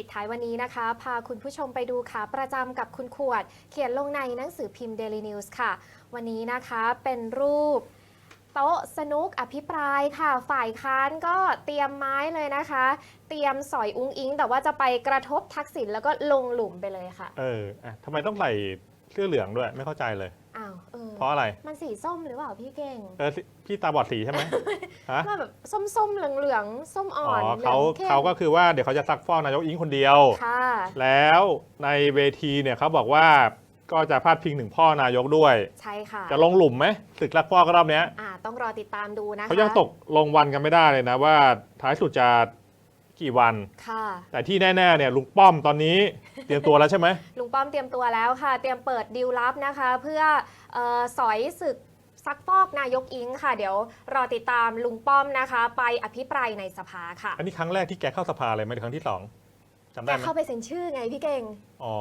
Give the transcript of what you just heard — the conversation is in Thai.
ปิดท้ายวันนี้นะคะ พาคุณผู้ชมไปดูขาประจำกับคุณขวด เขียนลงในหนังสือพิมพ์ Daily News ค่ะ วันนี้นะคะเป็นรูปโต๊ะสนุกอภิปรายค่ะ ฝ่ายค้านก็เตรียมไม้เลยนะคะ เตรียมสอยอุ้งอิง แต่ว่าจะไปกระทบทักษิณแล้วก็ลงหลุมไปเลยค่ะ เอออะทำไมต้องใส่เสื้อเหลืองด้วยไม่เข้าใจเลย เออเพราะอะไร มันสีส้มหรือเปล่าพี่เก่ง เออพี่ตาบอดสีใช่ไหมฮะว่าแบบส้มๆเหลืองๆส้มอ่อ๋ออนหลืเขาองข้มเขาก็คือว่าเดี๋ยวเขาจะซักฟอกนายกอิงคนเดียว ค่ะ แล้วในเวทีเนี่ยเขาบอกว่าก็จะพาดพิงถึงพ่อนายกด้วย ใช่ค่ะจะลงหลุมไหมศึกซักฟอกรอบเนี้ยอ่าต้องรอติดตามดูนะคะเขายังตกลงวันกันไม่ได้เลยนะว่าท้ายสุดจะกี่วัน ค่ะ แต่ที่แน่ๆเนี่ยลุงป้อมตอนนี้ เตรียมตัวแล้วใช่ไหมลุง ป้อมเตรียมตัวแล้วค่ะ เตรียมเปิดดีลลับนะคะ เพื่อเออสอยศึกซักฟอกนายกอิงค่ะ เดี๋ยวรอติดตามลุงป้อมนะคะ ไปอภิปรายในสภาค่ะ อันนี้ครั้งแรกที่แกเข้าสภาเลยไหมหรือครั้งที่สองจำแกได้ไหมเข้าไปเซ็นชื่อไงพี่เก่ง อ๋อ